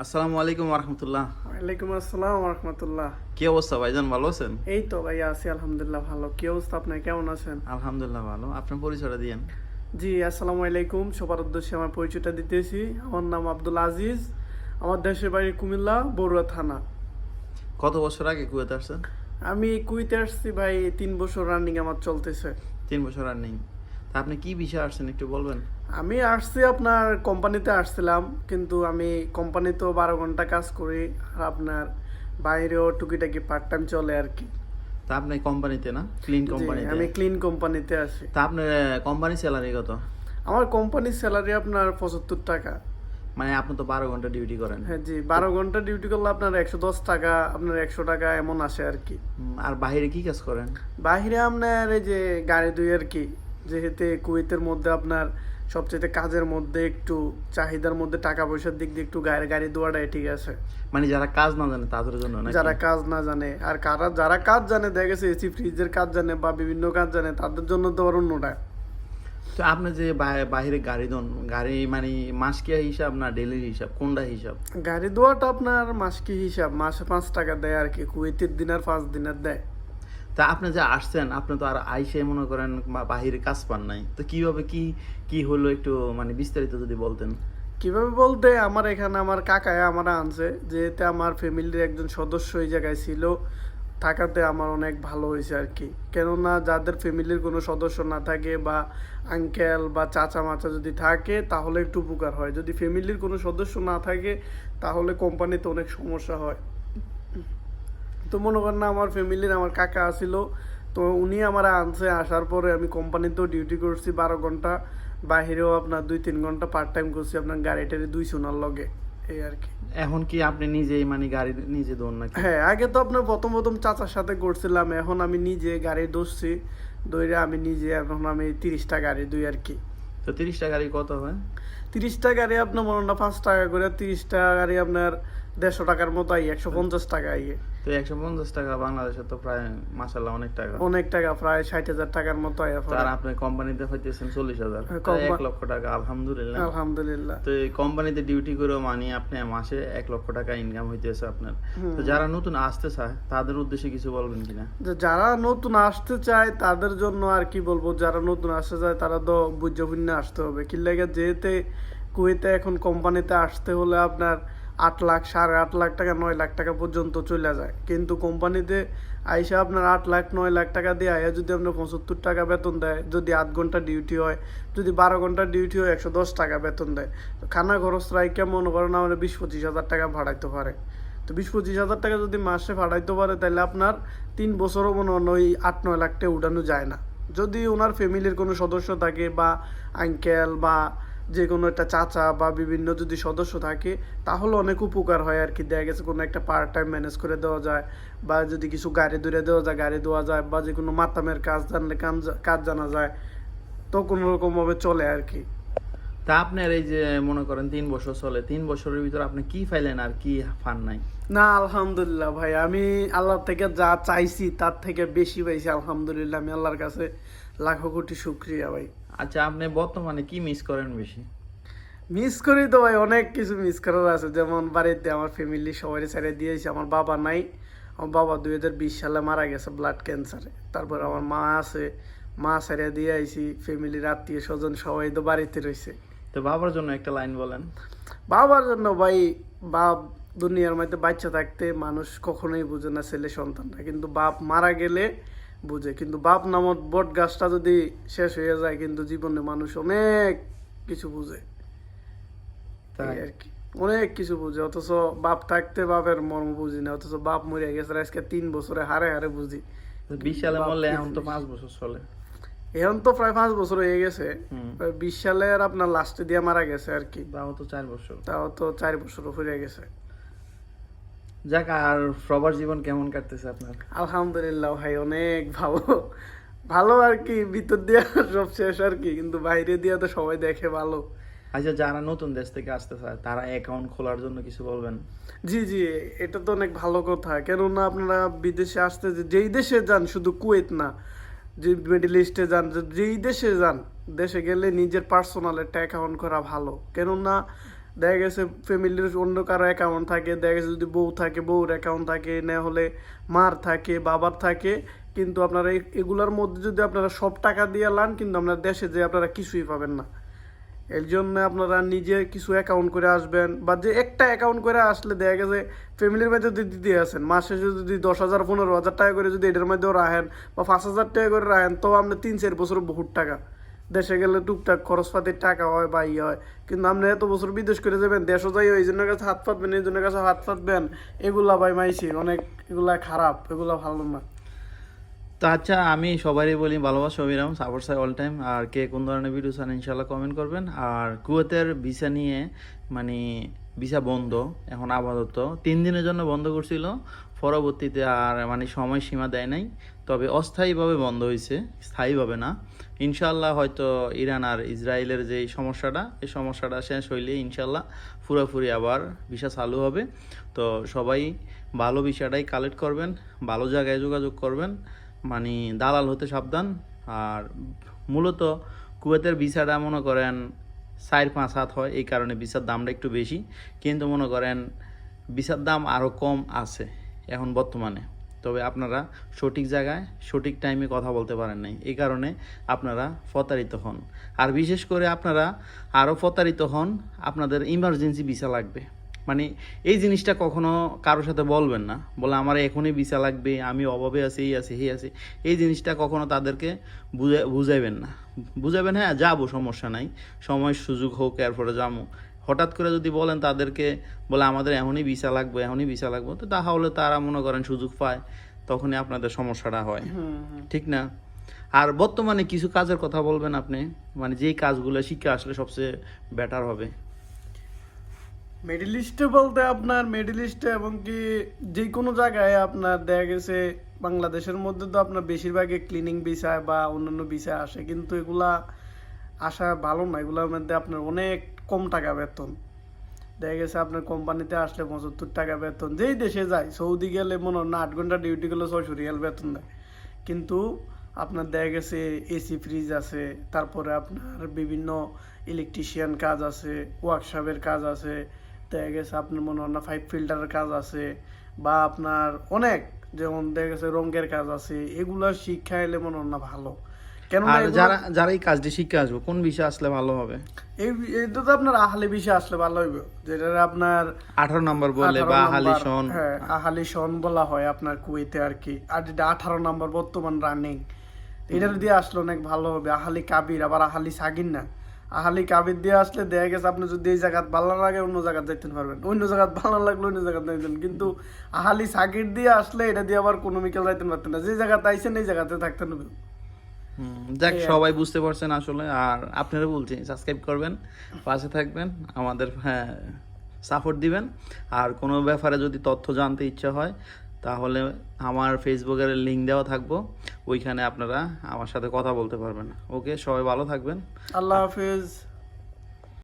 আসসালামু আলাইকুম রহমতুল্লাহ ওয়ালাইকুম আসসালাম রহমতুল্লাহ কি অবস্থা ভাইজান ভালো আছেন? এই তো ভাই আছি আলহামদুলিল্লাহ ভালো। কি অবস্থা আপনার কেমন আছেন? আলহামদুলিল্লাহ ভালো। আপনার পরিচয়টা দিয়েন। জি আসসালামু আলাইকুম। সবার উদ্দেশ্যে আমার পরিচয়টা দিতেছি। আমার নাম আব্দুল আজিজ। আমার দেশের বাড়ি কুমিল্লা বড়ুয়া থানা। কত বছর আগে কুয়েতে আসছেন? আমি কুইতে আসছি ভাই তিন বছর রানিং আমার চলতেছে। তিন বছর রানিং তা আপনি কি বিষয়ে আসছেন একটু বলবেন? আমি আসছি আপনার কোম্পানিতে আসছিলাম কিন্তু আমি কোম্পানিতেও বারো ঘণ্টা কাজ করি আর আপনার বাইরেও টুকিটাকি পার্ট টাইম চলে আর কি। তা আপনি কোম্পানিতে না? ক্লিন জি, কোম্পানিতে আমি ক্লিন কোম্পানিতে আছি। তা আপনার কোম্পানি স্যালারি কত? আমার কোম্পানির স্যালারি আপনার পঁচাত্তর টাকা। মানে আপনি তো বারো ঘণ্টা ডিউটি করেন। হ্যাঁ জি বারো ঘণ্টা ডিউটি করলে আপনার একশো দশ টাকা আপনার একশো টাকা এমন আসে আর কি। আর বাইরে কি কাজ করেন? বাহিরে আপনার এই যে গাড়ি দুই আর কি যেহেতু কুয়েতের মধ্যে আপনার সবচেয়ে কাজের মধ্যে একটু চাহিদার মধ্যে টাকা পয়সার দিক দিয়ে একটু গাড়ি গাড়ি দোয়াটাই ঠিক আছে। মানে যারা কাজ না জানে তাদের জন্য? যারা কাজ না জানে আর কারা যারা কাজ জানে দেখা গেছে এসি ফ্রিজের কাজ জানে বা বিভিন্ন কাজ জানে তাদের জন্য তো আবার অন্যটা। তো আপনি যে বাহিরে গাড়ি দেন গাড়ি মানে মাসকিয়া হিসাব না ডেলি হিসাব? কোনটা হিসাব? গাড়ি দোয়াটা আপনার মাস কি হিসাব মাসে পাঁচ টাকা দেয় আর কি কুয়েতের দিন আর পাঁচ দিনের দেয়। তা আপনি যে আসছেন, আপনি তো আর আইসে মনে করেন বাহিরে কাজ পান নাই। তো কীভাবে কি কি হলো একটু মানে বিস্তারিত যদি বলতেন। কীভাবে বলতে, আমার এখানে আমার কাকায় আমার আনছে, যেহেতু আমার ফ্যামিলির একজন সদস্য এই জায়গায় ছিল, থাকাতে আমার অনেক ভালো হয়েছে আর কি। কেননা যাদের ফ্যামিলির কোনো সদস্য না থাকে বা আঙ্কেল বা চাচা মাচা যদি থাকে, তাহলে একটু উপকার হয়। যদি ফ্যামিলির কোনো সদস্য না থাকে, তাহলে কোম্পানিতে অনেক সমস্যা হয়। তো মনে করেন না আমার ফ্যামিলির আমার কাকা আসিল তো উনি আমার আনছে আসার পরে আমি কোম্পানিতেও ডিউটি করছি বারো ঘণ্টা। বাহিরেও আপনার দুই তিন ঘণ্টা পার্ট টাইম করছি আপনার গাড়ি টাড়ি দুই সোনার লগে এই আর কি। এখন কি আপনি নিজেই মানে গাড়ি নিজে দোন নাকি? হ্যাঁ আগে তো আপনার প্রথম প্রথম চাচার সাথে করছিলাম এখন আমি নিজে গাড়ি দোষছি দইরে আমি নিজে এখন আমি তিরিশটা গাড়ি দুই আর কি। তো তিরিশটা গাড়ি কত হয়? তিরিশটা গাড়ি আপনার মনে হয় না পাঁচ টাকা করে তিরিশটা গাড়ি আপনার দেড়শো টাকার মতো আই একশো পঞ্চাশ টাকা আইয়ে। তো একশো পঞ্চাশ টাকা বাংলাদেশে তো প্রায় মাসাল্লাহ অনেক টাকা। অনেক টাকা প্রায় ষাট হাজার টাকার মতো আর আপনি কোম্পানিতে চল্লিশ হাজার। হ্যাঁ, এক লক্ষ টাকা আলহামদুলিল্লাহ। আলহামদুলিল্লাহ। তো এই কোম্পানিতে ডিউটি করেও মানে আপনি মাসে এক লক্ষ টাকা ইনকাম হইতেছে আপনার। তো যারা নতুন আসতে চায় তাদের উদ্দেশ্যে কিছু বলবেন কিনা? যারা নতুন আসতে চায় তাদের জন্য আর কি বলব যারা নতুন আসতে চায় তারা তো বুঝে আসতে হবে। কি লাগে যেহেতু কুয়েতে এখন কোম্পানিতে আসতে হলে আপনার আট লাখ, সাড়ে আট লাখ টাকা, নয় লাখ টাকা পর্যন্ত চলে যায়। কিন্তু কোম্পানিতে আইসা আপনার আট লাখ, নয় লাখ টাকা দিয়ে আয়া যদি আপনার পঁচাত্তর টাকা বেতন দেয়, যদি আট ঘণ্টা ডিউটি হয়, যদি বারো ঘণ্টা ডিউটি হয়, একশো দশ টাকা বেতন দেয়। খানা খরচ রাইকে মনে করেন আমাদের বিশ পঁচিশ হাজার টাকা ভাড়াইতে পারে? তো বিশ পঁচিশ হাজার টাকা যদি মাসে ভাড়াইতে পারে তাহলে আপনার তিন বছরও মনে হয় ওই আট, নয় লাখ টাকা উঠানো যায় না। যদি ওনার ফ্যামিলির কোনো সদস্য থাকে বা আঙ্কেল বা যে কোনো একটা চাচা বা বিভিন্ন যদি সদস্য থাকে তাহলে অনেক উপকার হয় আর কি। দেখা গেছে কোনো একটা পার্ট টাইম ম্যানেজ করে দেওয়া যায় বা যদি কিছু গাড়ি দূরে দেওয়া যায় গাড়ি দেওয়া যায় বা যে কোনো মাতামের কাজ জানলে কাজ জানা যায় তো কোনো রকমভাবে চলে আর কি। তা আপনার এই যে মনে করেন তিন বছর চলে তিন বছরের ভিতরে আপনি কি ফাইলেন আর কি ফান নাই? না আলহামদুলিল্লাহ ভাই আমি আল্লাহর থেকে যা চাইছি তার থেকে বেশি পাইছি আলহামদুলিল্লাহ। আমি আল্লাহর কাছে লাখো কোটি শুক্রিয়া ভাই। আচ্ছা আপনি বর্তমানে কি মিস করেন বেশি? মিস করি তো ভাই অনেক কিছু মিস করার আছে। যেমন বাড়িতে আমার ফ্যামিলি সবাই ছেড়ে দিয়েছি। আমার বাবা নাই। আমার বাবা দুই হাজার বিশ সালে মারা গেছে ব্লাড ক্যান্সারে তারপর আমার মা আছে। মা ছেড়ে দিয়ে আইছি। ফ্যামিলির আত্মীয় স্বজন সবাই তো বাড়িতে রয়েছে। তো বাবার জন্য একটা লাইন বলেন। বাবার জন্য ভাই বাপ দুনিয়ার মধ্যে বাচ্চা থাকতে মানুষ কখনোই বুঝে না ছেলে সন্তানটা কিন্তু বাপ মারা গেলে বুঝে। কিন্তু বাপ নামক বট গাছটা যদি শেষ হয়ে যায় কিন্তু জীবনে মানুষ অনেক কিছু বুঝে। তাই। আর কি। অনেক কিছু বুঝে। অথচ বাপ থাকতে বাপের মর্ম বুঝি না। অথচ বাপ মরে গেছে আজকে তিন বছরে হারে হারে বুঝি। বিশ সালে মরলে এখন তো পাঁচ বছর চলে। এখন তো প্রায় পাঁচ বছর হয়ে গেছে। বিশ সালের আপনার লাস্টে দিয়ে মারা গেছে আর কি। তাও তো চার বছর। তাও তো চার বছর হয়ে গেছে। যাক আর সবার জীবন কেমন কাটতেছে আপনার? আলহামদুলিল্লাহ ভাই অনেক ভালো। ভালো আর কি ভিতর দিয়ে সব শেষ আর কি কিন্তু বাইরে দিয়ে তো সবাই দেখে ভালো। আচ্ছা যারা নতুন দেশ থেকে আসতে চায় তারা অ্যাকাউন্ট খোলার জন্য কিছু বলবেন? জি জি এটা তো অনেক ভালো কথা। কেননা আপনারা বিদেশে আসতে যেই দেশে যান শুধু কুয়েত না যে মিডিল ইস্টে যান যেই দেশে যান দেশে গেলে নিজের পার্সোনাল একটা অ্যাকাউন্ট করা ভালো। কেননা দেখা গেছে ফ্যামিলির অন্য কারও অ্যাকাউন্ট থাকে, দেখা গেছে যদি বউ থাকে, বউর অ্যাকাউন্ট থাকে, না হলে মার থাকে, বাবার থাকে, কিন্তু আপনারা এগুলোর মধ্যে যদি আপনারা সব টাকা দিয়ে লান, কিন্তু আপনার দেশে যে আপনারা কিছুই পাবেন না। এর জন্য আপনারা নিজে কিছু অ্যাকাউন্ট করে আসবেন, বা যে একটা অ্যাকাউন্ট করে আসলে দেখা গেছে ফ্যামিলির মধ্যে যদি দিতে আসেন মাসে যদি দশ হাজার, পনেরো হাজার টাকা করে যদি এটার মধ্যেও রাখেন, বা পাঁচ হাজার টাকা করে রাখেন, তো আপনি তিন, চার বছর বহুত টাকা। দেশে গেলে টুকটাক খরচপাতির টাকা হয় বা ইয়ে হয়। কিন্তু আপনি এত বছর বিদেশ করে যাবেন, দেশও যাই ওই জন্য কাছে হাত পাতবেন, এই জন্য কাছে হাত পাতবেন, এগুলা ভাই মাইছি, অনেক এগুলা খারাপ, এগুলা ভালো না। তো আচ্ছা আমি সবারই বলি ভালোবাসা অভিরাম সাপোর্ট সাই অল টাইম আর কে কোন ধরনের ভিডিও চান ইনশাল্লাহ কমেন্ট করবেন। আর কুয়েতের ভিসা নিয়ে মানে ভিসা বন্ধ, এখন আপাতত। তিন দিনের জন্য বন্ধ করছিল, পরবর্তীতে আর মানে সময়সীমা দেয় নাই, তবে অস্থায়ীভাবে বন্ধ হয়েছে, স্থায়ীভাবে না। ইনশাল্লাহ হয়তো ইরান আর ইসরায়েলের যে সমস্যাটা, এই সমস্যাটা শেষ হইলে ইনশাল্লাহ পুরোপুরি আবার ভিসা চালু হবে। তো সবাই ভালো ভিসাটাই কালেক্ট করবেন, ভালো জায়গায় যোগাযোগ করবেন মানে দালাল হতে সাবধান। আর মূলত কুয়েতের ভিসাটা মনে করেন চার পাঁচ হাত হয়, এই কারণে বিচার দামটা একটু বেশি। কিন্তু মনে করেন, বিচার দাম আরও কম আছে এখন বর্তমানে। তবে আপনারা সঠিক জায়গায়, সঠিক টাইমে কথা বলতে পারেন নাই। এই কারণে আপনারা প্রতারিত হন। আর বিশেষ করে আপনারা আরও প্রতারিত হন, আপনাদের ইমার্জেন্সি ভিসা লাগবে। মানে এই জিনিসটা কখনো কারোর সাথে বলবেন না। বলে আমার এখনই ভিসা লাগবে আমি অভাবে আছি এই আছি এই আছি। এই জিনিসটা কখনো তাদেরকে বুঝে বুঝাইবেন না। বুঝাবেন হ্যাঁ যাব সমস্যা নাই। সময় সুযোগ হোক এরপরে যাব। হঠাৎ করে যদি বলেন তাদেরকে বলে আমাদের এমনই ভিসা লাগবে এমনই ভিসা লাগবে। তো তাহলে তারা মনে করেন সুযোগ পায় তখনই আপনাদের সমস্যাটা হয়। ঠিক না? আর বর্তমানে কিছু কাজের কথা বলবেন আপনি? মানে যেই কাজগুলো শিখে আসলে সবচেয়ে বেটার হবে। মিডিল ইস্টে বলতে আপনার মিডিল ইস্টে এবং কি যে কোনো জায়গায় আপনার দেখা গেছে বাংলাদেশের মধ্যে তো আপনার বেশিরভাগই ক্লিনিং বিষয় বা অন্যান্য বিষয় আসে, কিন্তু এগুলা আসা ভালো না। এগুলোর মধ্যে আপনার অনেক কম টাকা বেতন। দেখা গেছে আপনার কোম্পানিতে আসলে পঁচাত্তর টাকা বেতন। যেই দেশে যায়, সৌদি গেলে মনে হয় না আট ঘণ্টা ডিউটি করলে ছয়শো রিয়াল বেতন দেয়। কিন্তু আপনার দেখা গেছে এসি ফ্রিজ আছে, তারপরে আপনার বিভিন্ন ইলেকট্রিশিয়ান কাজ আছে ওয়ার্কশপের কাজ আছে দেখা গেছে আপনার মনে হয় না পাইপ ফিল্টারের কাজ আছে বা আপনার অনেক যেমন দেখা গেছে রঙের কাজ আছে এগুলা শিক্ষা এলে মনে হয় না ভালো। আর যারা যারা এই কাজটি শিখে আসবে কোন বিষয় আসলে ভালো হবে? এই এটা তো আপনার আহলে বিষয় আসলে ভালো হইবে যেটা আপনার আঠারো নম্বর বলে বা নাম্বার, হালিশন হ্যাঁ আহালি সন বলা হয় আপনার কুয়েতে আর কি। আর যেটা আঠারো নাম্বার বর্তমান রানিং এটা দিয়ে আসলে অনেক ভালো হবে আহালি কাবির আবার আহালি সাগির না। আহালি কাবির দিয়ে আসলে দেখা গেছে আপনি যদি এই জায়গাত ভালো লাগে অন্য জায়গায় যাইতে পারবেন। অন্য জায়গাত ভালো লাগলে অন্য জায়গায় যাইতেন। কিন্তু আহালি সাগির দিয়ে আসলে এটা দিয়ে আবার কোনো মিকেল যাইতে পারতেন না। যে জায়গাতে আইসেন এই জায়গাতে থাকতেন যাক সবাই বুঝতে পারছেন আসলে। আর আপনারা বলছি সাবস্ক্রাইব করবেন পাশে থাকবেন আমাদের হ্যাঁ সাপোর্ট দিবেন। আর কোনো ব্যাপারে যদি তথ্য জানতে ইচ্ছা হয় তাহলে আমার ফেসবুকের লিঙ্ক দেওয়া থাকব। ওইখানে আপনারা আমার সাথে কথা বলতে পারবেন। ওকে সবাই ভালো থাকবেন। আল্লাহ হাফেজ।